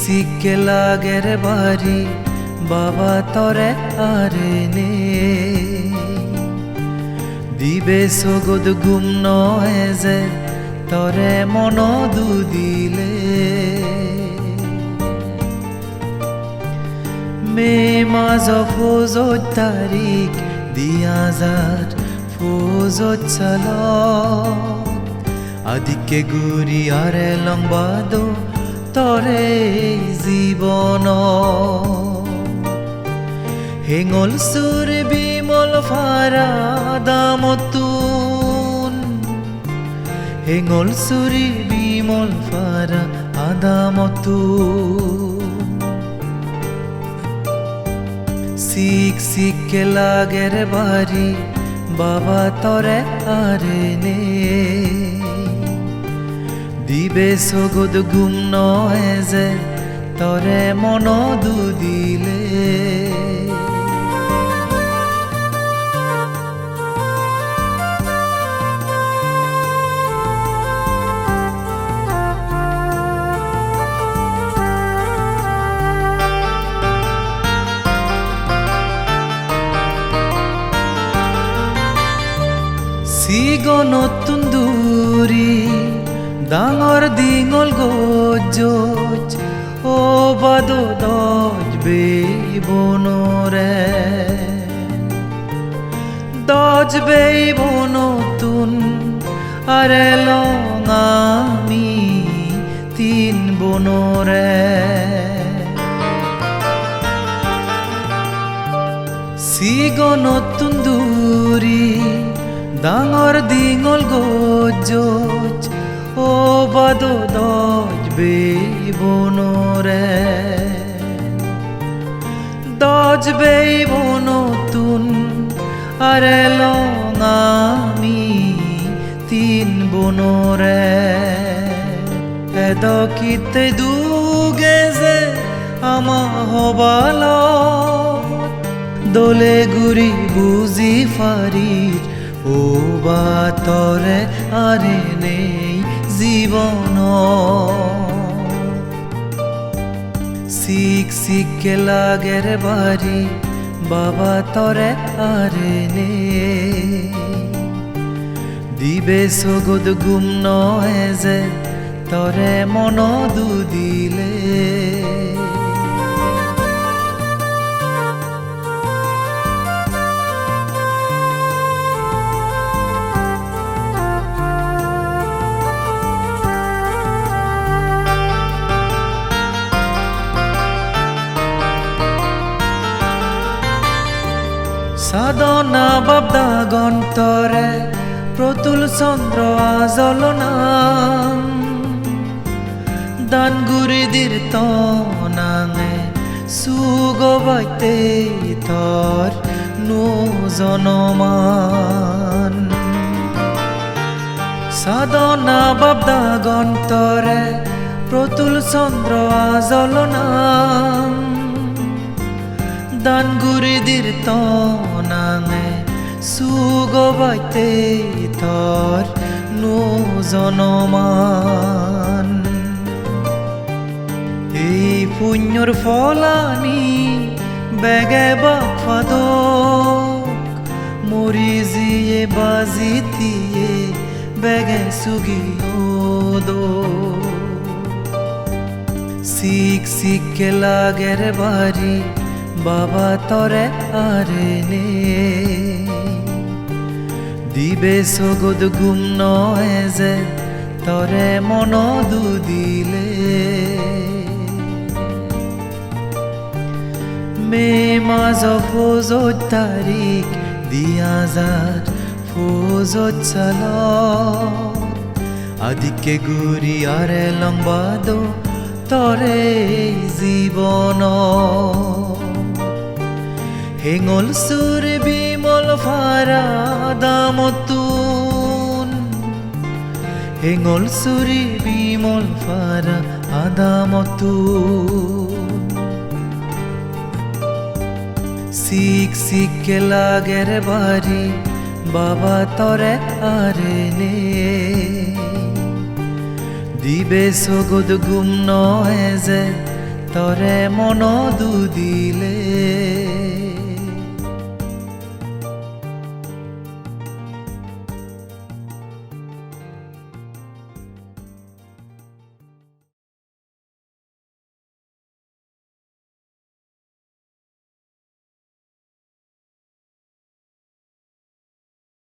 সিকে লাগের বাড়ি, বাবা তরে আরে নে দিবে সগদ গুম নয় যে তরে মন দু দিলে। মে মাজ ফৌজত তারিখ দিয়াজার ফৌজত চাল আদিকে গুৰি আৰে লংবাদ তৰে জীৱন হেঙল চুৰ বিমল ফাৰা দামতুন হেঙল চুৰি বিমল ফাৰা আদামতুন শিখ শিখকে লাগের বাড়ি, বাবা তরে আরে নে দিবে সগদ গুম নয় যে তরে মন দু দিলে সিগো নতুন দূরি ডাঙর দিঙল গজজ ও বাদ দজ বেবনরে দজ বেবনতুন আরে লঙামি তিন দূরি ডাঙর দিঙল গজজ ও বাদ দজ বেবনরে দজ বেবনতুন আরে লঙামি তিন বনরে এদ কিতে দুগে যে আমা হবালত দোলে গুরি বুঝি ফারির ও বাতরে আরে নেই জীবন। শিখ শিখকে লাগের বাড়ি, বাবা তরে আরে নে দিবে সগদ গুম নয় যে তরে মন দু দিলে সাধনা বাবদা গন্তরে প্রতুল চন্দ্র আজলনা দান গুরি দির তনাঙে সুগবাইতে তর নু জনমান সাধনা বাবদা দান গুরি দির তনাঙে সুগবাইতে তর নু জনমান এই পুণ্যর ফলানি বেগে বাফাদ মরি জিয়ে বাজিতিয়ে বেগে সুগিও দো শিখ শিখকে লাগের বাড়ি বাবা তরে আরে নে দিবে সগদ গুম নয় যে তরে মন দুদিলে। মে মাজ ফৌজত তারিখ দিয়াজার ফৌজত চাল আদিকে গুরি আরে লম্বাদ তরে জীবন। হেঙল সুর বিমল ফারা দামতুন। হেঙল সুরি বিমল ফারা আদামতুন শিখ শিখকে লাগের বাড়ি, বাবা তরে আরে নে দিবে সগদ গুম নয় যে তৰে মন দুদিলে।